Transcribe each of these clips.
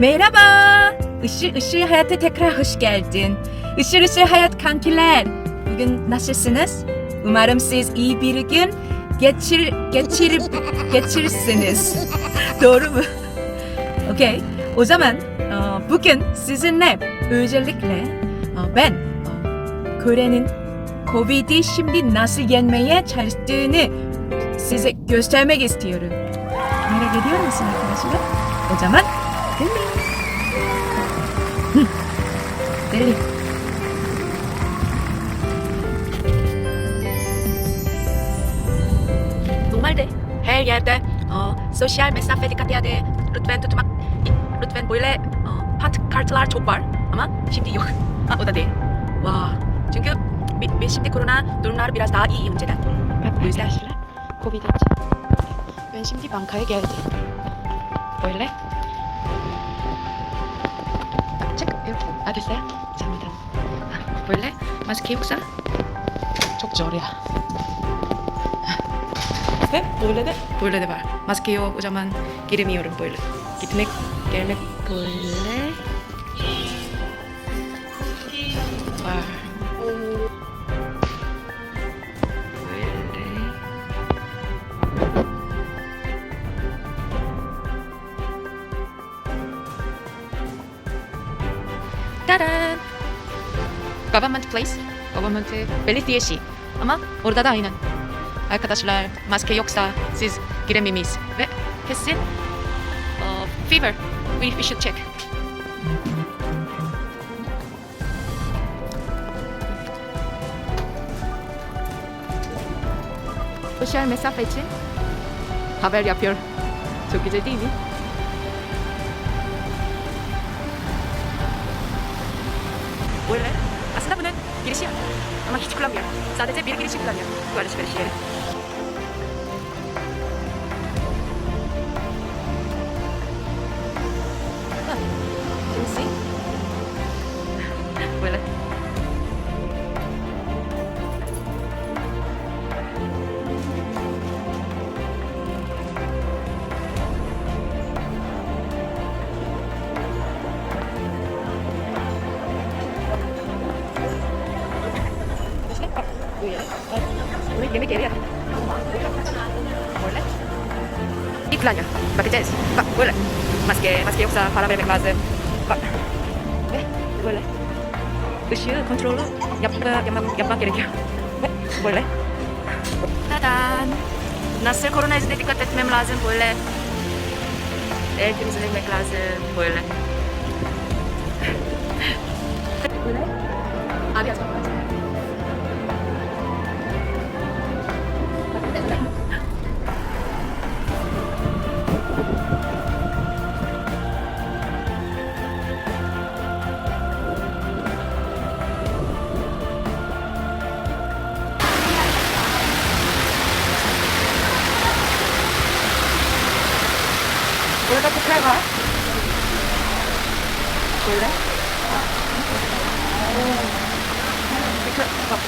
Merhaba. Işıl ışıl hayata tekrar hoş geldin. Işıl ışıl hayat kankiler. Bugün nasılsınız? Umarım siz iyi bir gün geçir geçirip geçirirsiniz. Doğru mu? Okey. O zaman e, bugün sizinle özellikle e, ben e, Kore'nin Covid'i şimdi nasıl yenmeye çalıştığını size göstermek istiyorum. Merak ediyor musun arkadaşlar? O zaman gelin. Hı. Gelin. Normalde her yerde e, sosyal mesafe dikkat edin. Lütfen tutmak, lütfen böyle e, pat kartlar çok var ama şimdi yok. Ha, o da değil. Vay. Çünkü bi- biz şimdi korona durumlar biraz daha iyi önceden. O yüzden Covid için. Ben şimdi bankaya geldim. Böyle. Çık. 아 됐어요? 잡니다. 아, 볼래? 맛있게 해복사 적절이야. 네? 보일래 돼? 네? 볼래네 말. 맛있게 요오자만 기름이 오른 볼래. 기트맥, 기름맥 볼래. Government place, government belediyesi. Ama orada da aynen. Arkadaşlar maske yoksa siz giremeyiz. Ve kesin uh, fever. We, we should check. Sosyal mesafe için haber yapıyor. Çok güzel değil mi? Böyle. Girişi yok. Ama hiç kullanmıyor. Sadece bir girişi kullanıyor. Bu alışveriş yeri. Ha, Kimisi? Böyle. Bak, bu yere. Bak, Buraya yemek yeri yap. Böyle. İlk planya. Bakacağız. Bak böyle. Maske, maske yoksa para vermek lazım. Bak. Ve böyle. Işığı kontrolü yap, yapmak, yapmak gerekiyor. Ve böyle. Tadan. Nasıl korona yüzüne dikkat etmem lazım böyle. El temizlemek lazım. Böyle. Burada tekrar var. Böyle. Tekrar bak.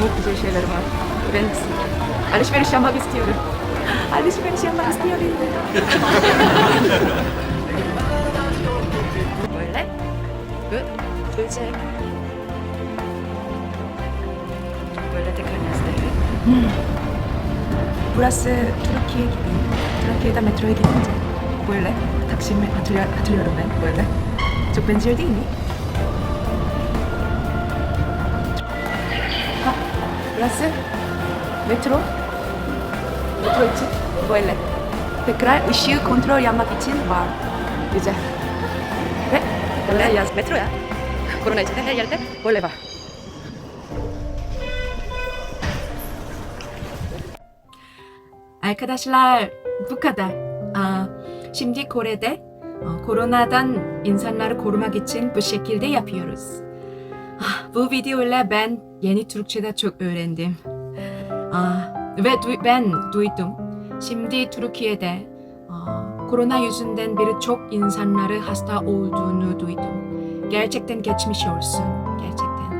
Çok güzel şeyler var. Ben alışveriş yapmak istiyorum. Alışveriş yapmak istiyorum. Böyle. Good. Güzel. 플러스 트루키의 기분 트루키의 다음에 트로의 기분 보일래? 닥심에 아틀리아 아틀리아로맨 보일래? 조벤 지얼디니? 하 플러스? 메트로? 메트로 있지? 보일래? 백그랄 이슈 컨트롤 야마 기친 와 이제. 그래? 원래 야 메트로야? 코로나 있을 때 해야 할때 보일래 봐. Arkadaşlar bu kadar. Aa, şimdi Kore'de koronadan insanları korumak için bu şekilde yapıyoruz. Ah, bu videoyla ben yeni Türkçe'de çok öğrendim. Aa, ve du- ben duydum. Şimdi Türkiye'de aa, korona yüzünden birçok insanları hasta olduğunu duydum. Gerçekten geçmiş olsun. Gerçekten.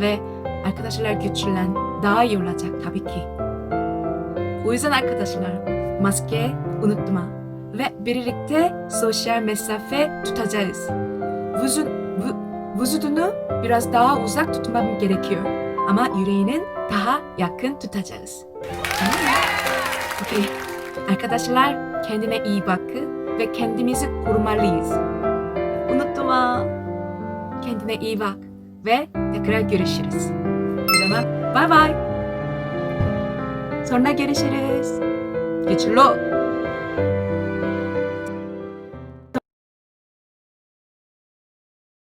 Ve arkadaşlar güçlen daha iyi olacak tabii ki. O yüzden arkadaşlar maske unutma ve birlikte sosyal mesafe tutacağız. Vücut, vü, vücudunu biraz daha uzak tutmam gerekiyor. Ama yüreğinin daha yakın tutacağız. Okey. Arkadaşlar kendine iyi bakın ve kendimizi korumalıyız. Unutma. Kendine iyi bak ve tekrar görüşürüz. O zaman bye bye. 전라게르시르스 기출로.